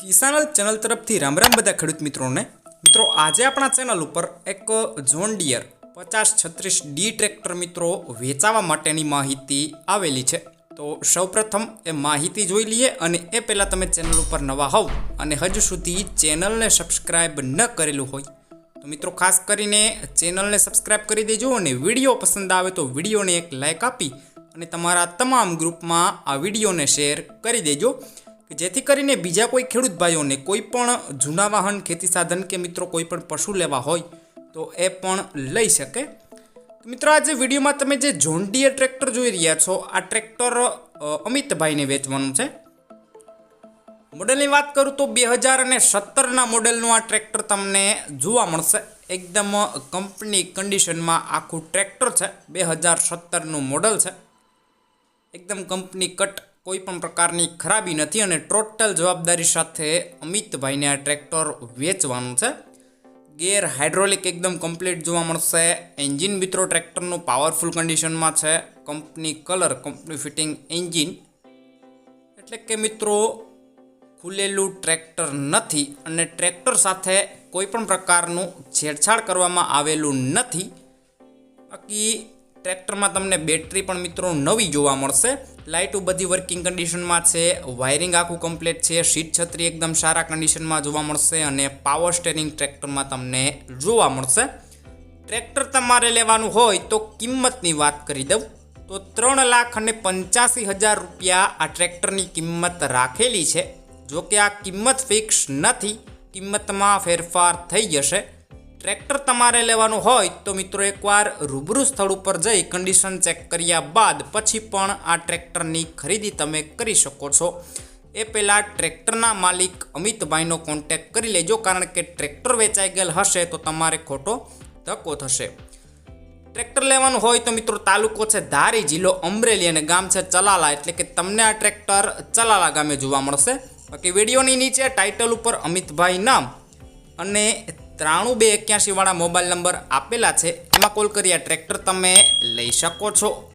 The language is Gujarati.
કિસાનલ ચેનલ તરફથી રામ રામ બધા ખેડૂત મિત્રોને. મિત્રો, આજે આપણા ચેનલ ઉપર એક જોન ડિયર પચાસ છત્રીસ ડી ટ્રેક્ટર મિત્રો વેચાવા માટેની માહિતી આવેલી છે. તો સૌપ્રથમ એ માહિતી જોઈ લઈએ અને એ પહેલાં તમે ચેનલ ઉપર નવા હોવ અને હજુ સુધી ચેનલને સબસ્ક્રાઈબ ન કરેલું હોય, તો મિત્રો ખાસ કરીને ચેનલને સબસ્ક્રાઈબ કરી દેજો અને વીડિયો પસંદ આવે તો વિડીયોને એક લાઇક આપી અને તમારા તમામ ગ્રુપમાં આ વિડીયોને શેર કરી દેજો. જેથી કરીને બીજા કોઈ ખેડૂત ભાઈઓને કોઈ પણ જૂના વાહન, ખેતી સાધન કે મિત્રો કોઈ પણ પશુ લેવા હોય, તો એ પણ લઈ શકે. મિત્રો આજે વિડીયોમાં તમે જે જોન્ડિયર ટ્રેક્ટર જોઈ રહ્યા છો, આ ટ્રેક્ટર અમિતભાઈને વેચવાનું છે. મોડેલની વાત કરું તો બે હજાર અને સત્તરના મોડેલનું આ ટ્રેક્ટર તમને જોવા મળશે. એકદમ કંપની કન્ડિશનમાં આખું ટ્રેક્ટર છે, બે હજાર સત્તરનું મોડલ છે. એકદમ કંપની કટ કોઈ પણ પ્રકારની ખરાબી નથી અને ટોટલ જવાબદારી સાથે અમિતભાઈને આ ટ્રેક્ટર વેચવાનું છે. ગેર હાઇડ્રોલિક એકદમ કમ્પ્લીટ જોવા મળશે. એન્જિન મિત્રો ટ્રેક્ટરનું પાવરફુલ કન્ડિશનમાં છે. Company colour, company fitting engine. એટલે કે મિત્રો, ખુલેલું ટ્રેક્ટર નથી અને ટ્રેક્ટર સાથે કોઈ પણ પ્રકારનું છેડછાડ કરવામાં આવેલું નથી. બાકી ટ્રેક્ટરમાં તમને બેટરી પણ મિત્રો નવી જોવા મળશે. લાઇટો બધી વર્કિંગ કન્ડિશનમાં છે વાયરિંગ આખું કમ્પ્લીટ છે સીટ છત્રી એકદમ સારા કન્ડિશનમાં જોવા મળશે અને પાવર સ્ટેરિંગ ટ્રેક્ટરમાં તમને જોવા મળશે. ટ્રેક્ટર તમારે લેવાનું હોય તો કિંમતની વાત કરી દઉં. તો ત્રણ લાખ અને પંચ્યાસી હજાર રૂપિયા આ ટ્રેક્ટરની કિંમત રાખેલી છે. જો કે આ કિંમત ફિક્સ નથી, કિંમતમાં ફેરફાર થઈ જશે. ટ્રેક્ટર તમારે લેવાનું હોય તો મિત્રો એકવાર રૂબરૂ સ્થળ ઉપર જઈ કન્ડિશન ચેક કર્યા બાદ પછી પણ આ ટ્રેક્ટરની ખરીદી તમે કરી શકો છો. એ પહેલાં ટ્રેક્ટરના માલિક અમિતભાઈનો કોન્ટેક કરી લેજો કારણ કે ટ્રેક્ટર વેચાઈ ગયેલ હશે તો તમારે ખોટો ધક્કો થશે. ટ્રેક્ટર લેવાનું હોય તો મિત્રો તાલુકો છે ધારી, જિલ્લો અમરેલી અને ગામ છે ચલાલા. એટલે કે તમને આ ટ્રેક્ટર ચલાલા ગામે જોવા મળશે. બાકી વિડીયોની નીચે ટાઇટલ ઉપર અમિતભાઈ નામ અને ત્રાણું બે એક્યાસીવાળા મોબાઈલ નંબર આપેલા છે. એમાં કોલ કરી આ ટ્રેક્ટર તમે લઈ શકો છો.